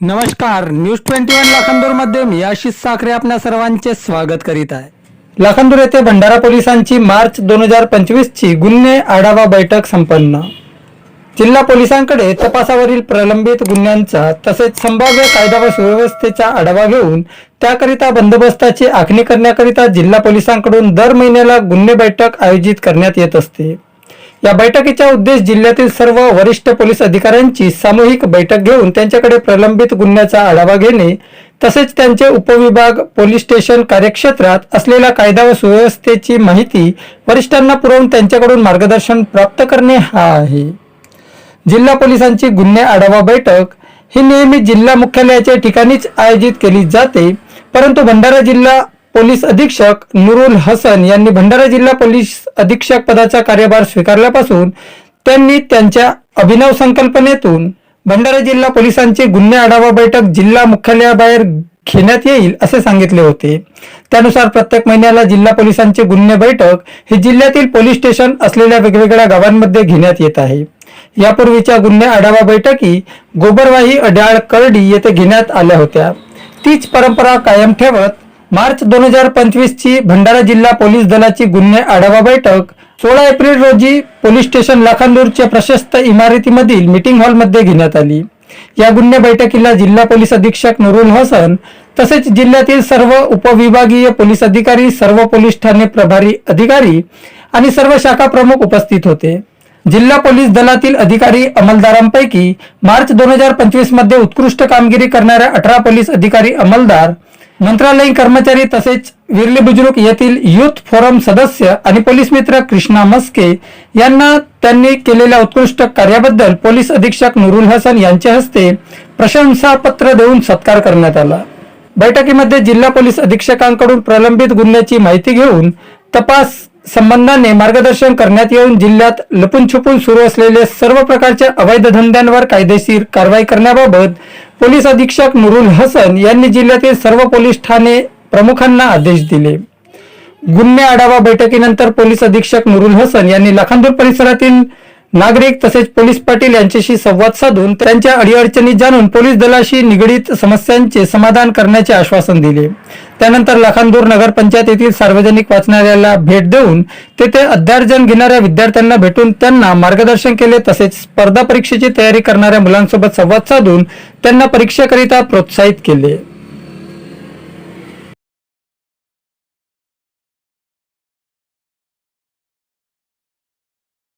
नमस्कार news twenty one लाखांदूरमध्ये मी आशिष साखरे आपल्या सर्वांचे स्वागत करीत आहे. लाखांदूर येथे भंडारा पोलिसांची मार्च दोन हजार पंचवीस ची गुन्हे आढावा बैठक संपन्न. जिल्हा पोलिसांकडे तपासावरील प्रलंबित गुन्ह्यांचा तसेच संभाव्य कायदा व सुव्यवस्थेचा आढावा घेऊन त्याकरिता बंदोबस्ताची आखणी करण्याकरिता जिल्हा पोलिसांकडून दर महिन्याला गुन्हे बैठक आयोजित करण्यात येत असते. या बैठकीचा उद्देश जिल्ह्यातील सर्व वरिष्ठ पोलीस अधिकाऱ्यांची सामूहिक बैठक घेऊन त्यांच्याकडे प्रलंबित गुन्ह्याचा आढावा घेणे तसेच त्यांचे उपविभाग पोलीस स्टेशन कार्यक्षेत्रात असलेला कायदा व सुव्यवस्थेची माहिती वरिष्ठांना पुरवून त्यांच्याकडून मार्गदर्शन प्राप्त करणे हा आहे. जिल्हा पोलिसांची गुन्हे आढावा बैठक ही नेहमी जिल्हा मुख्यालयाच्या ठिकाणीच आयोजित केली जाते परंतु भंडारा जिल्हा पोलीस अधीक्षक नुरुल हसन यांनी भंडारा जिल्हा पोलीस अधीक्षक पदाचा कार्यभार स्वीकारल्यापासून त्यांनी त्यांच्या अभिनव संकल्पनेतून भंडारा जिल्हा पोलिसांची गुन्हे आढावा बैठक जिल्हा मुख्यालयाबाहेर घेण्यात येईल असे सांगितले होते. त्यानुसार प्रत्येक महिन्याला जिल्हा पोलिसांची गुन्हे बैठक ही जिल्ह्यातील पोलीस स्टेशन असलेल्या वेगवेगळ्या गावांमध्ये घेण्यात येत आहे. यापूर्वीच्या गुन्हे आढावा बैठकी गोबरवाही अड्याळ करडी येथे घेण्यात आल्या होत्या. तीच परंपरा कायम ठेवत मार्च दोन हजार पंचवीस ची भंडारा जिल्हा पोलीस दलाची गुन्हे आढावा बैठक. सोळा एप्रिल रोजी पोलीस स्टेशन लाखांदूरच्या प्रशस्त इमारतीमधील मीटिंग हॉलमध्ये घेण्यात आली. या गुन्हे बैठकीला जिल्हा पोलीस अधीक्षक नुरुल हसन तसेच जिल्ह्यातील सर्व उपविभागीय पोलीस अधिकारी सर्व पोलीस ठाणे प्रभारी अधिकारी आणि सर्व शाखा प्रमुख उपस्थित होते. जिल्हा पोलीस दलातील अधिकारी अंमलदारांपैकी मार्च दोन हजार पंचवीसमध्ये उत्कृष्ट कामगिरी करणाऱ्या अठरा पोलीस अधिकारी अंमलदार मंत्रालयीन कर्मचारी तसेच विरले बुजुर्ग येथील युथ फोरम सदस्य आणि पोलीस मित्र कृष्णा मस्के यांना त्यांनी केलेल्या उत्कृष्ट कार्याबद्दल पोलीस अधीक्षक नुरुल हसन यांच्या हस्ते प्रशंसापत्र देऊन सत्कार करण्यात आला. बैठकीमध्ये जिल्हा पोलीस अधीक्षकांकडून प्रलंबित गुन्ह्याची माहिती घेऊन तपास संबंधाने मार्गदर्शन करण्यात येऊन जिल्ह्यात लपून छुपून सुरू असलेले सर्व प्रकारच्या अवैध धंद्यांवर कायदेशीर कारवाई करण्याबाबत पोलीस अधीक्षक नुरुल हसन यांनी जिल्ह्यातील सर्व पोलीस ठाणे प्रमुखांना आदेश दिले. गुन्हे आढावा बैठकीनंतर पोलीस अधीक्षक नुरुल हसन यांनी लाखांदूर परिसरातील नागरिक तसेच पोलीस पाटील यांच्याशी संवाद साधून त्यांच्या अडीअडचणी जाणून पोलीस दलाशी निगडीत समस्यांचे समाधान करण्याचे आश्वासन दिले. त्यानंतर लाखांदूर नगरपंचायत येथील सार्वजनिक वाचनालयाला भेट देऊन तेथे अध्यार्जन घेणाऱ्या विद्यार्थ्यांना भेटून त्यांना मार्गदर्शन केले तसेच स्पर्धा परीक्षेची तयारी करणाऱ्या मुलांसोबत संवाद साधून त्यांना परीक्षेकरिता प्रोत्साहित केले.